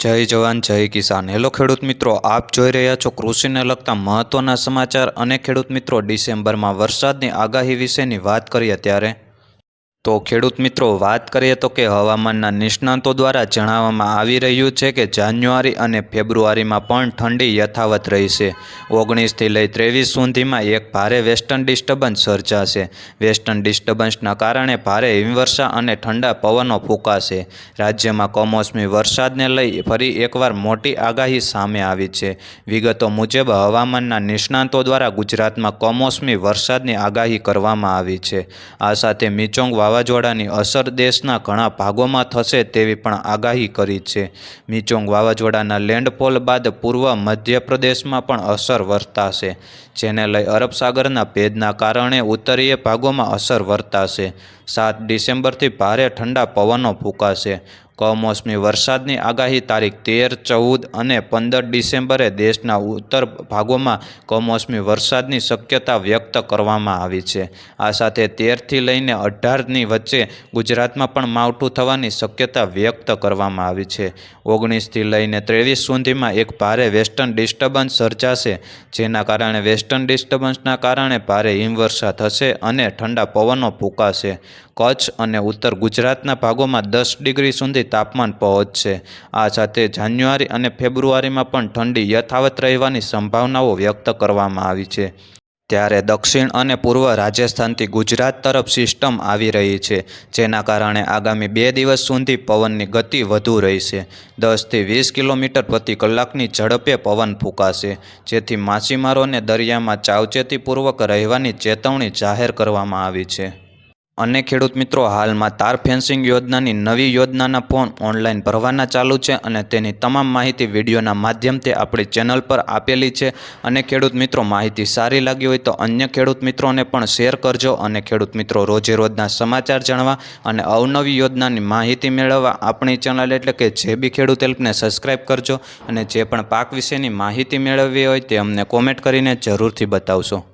જય જવાન, જય કિસાન. હેલો ખેડૂત મિત્રો, આપ જોઈ રહ્યા છો કૃષિને લગતા મહત્ત્વના સમાચાર અને ખેડૂત મિત્રો, ડિસેમ્બરમાં વરસાદની આગાહી વિશેની વાત કરીએ ત્યારે તો ખેડૂત મિત્રો, વાત કરીએ તો કે હવામાનના નિષ્ણાંતો દ્વારા જણાવવામાં આવી રહ્યું છે કે જાન્યુઆરી અને ફેબ્રુઆરીમાં પણ ઠંડી યથાવત રહેશે. ઓગણીસથી લઈ ત્રેવીસ સુધીમાં એક ભારે વેસ્ટર્ન ડિસ્ટર્બન્સ સર્જાશે. વેસ્ટર્ન ડિસ્ટર્બન્સના કારણે ભારે હિમવર્ષા અને ઠંડા પવનો ફૂંકાશે. રાજ્યમાં કમોસમી વરસાદને લઈ ફરી એકવાર મોટી આગાહી સામે આવી છે. વિગતો મુજબ, હવામાનના નિષ્ણાતો દ્વારા ગુજરાતમાં કમોસમી વરસાદની આગાહી કરવામાં આવી છે. આ સાથે મિચોંગ વાવાઝોડાની અસર દેશના ઘણા ભાગોમાં થશે તેવી પણ આગાહી કરી છે. મિચોંગ વાવાઝોડાના લેન્ડફોલ બાદ પૂર્વ મધ્યપ્રદેશમાં પણ અસર વર્તાશે, જેને લઈ અરબ સાગરના ભેજના કારણે ઉત્તરીય ભાગોમાં અસર વર્તાશે. સાત ડિસેમ્બરથી ભારે ઠંડા પવનો ફૂંકાશે. કમોસમી વરસાદની આગાહી તારીખ તેર, ચૌદ અને પંદર ડિસેમ્બરે દેશના ઉત્તર ભાગોમાં કમોસમી વરસાદની શક્યતા વ્યક્ત કરવામાં આવી છે. આ સાથે તેરથી લઈને અઢારની વચ્ચે ગુજરાતમાં પણ માવઠું થવાની શક્યતા વ્યક્ત કરવામાં આવી છે. ઓગણીસથી લઈને ત્રેવીસ સુધીમાં એક ભારે વેસ્ટર્ન ડિસ્ટર્બન્સ સર્જાશે, જેના કારણે વેસ્ટર્ન ડિસ્ટર્બન્સના કારણે ભારે હિમવર્ષા થશે અને ઠંડા પવનો ફૂંકાશે. કચ્છ અને ઉત્તર ગુજરાતના ભાગોમાં દસ ડિગ્રી સુધી તાપમાન પહોંચશે. આ સાથે જાન્યુઆરી અને ફેબ્રુઆરીમાં પણ ઠંડી યથાવત રહેવાની સંભાવનાઓ વ્યક્ત કરવામાં આવી છે. ત્યારે દક્ષિણ અને પૂર્વ રાજસ્થાનથી ગુજરાત તરફ સિસ્ટમ આવી રહી છે, જેના કારણે આગામી બે દિવસ સુધી પવનની ગતિ વધુ રહેશે. દસથી વીસ કિલોમીટર પ્રતિ કલાકની ઝડપે પવન ફૂંકાશે, જેથી માછીમારોને દરિયામાં ચાવચેતીપૂર્વક રહેવાની ચેતવણી જાહેર કરવામાં આવી છે. અને ખેડૂત મિત્રો હાલમાં તાર ફેન્સિંગ યોજનાની નવી યોજનાના ફોર્મ ઓનલાઈન ભરવાના ચાલુ છે અને તેની તમામ માહિતી વિડીયોના માધ્યમથી આપણી ચેનલ પર આપેલી છે. અને ખેડૂત મિત્રો, માહિતી સારી લાગી હોય તો અન્ય ખેડૂત મિત્રોને પણ શેર કરજો અને ખેડૂત મિત્રો રોજે રોજના સમાચાર જાણવા અને અવનવી યોજનાની માહિતી મેળવવા આપણી ચેનલ એટલે કે જે બી ખેડૂત હેલ્પને સબસ્ક્રાઈબ કરજો અને જે પણ પાક વિશેની માહિતી મેળવવી હોય તે અમને કોમેન્ટ કરીને જરૂરથી બતાવશો.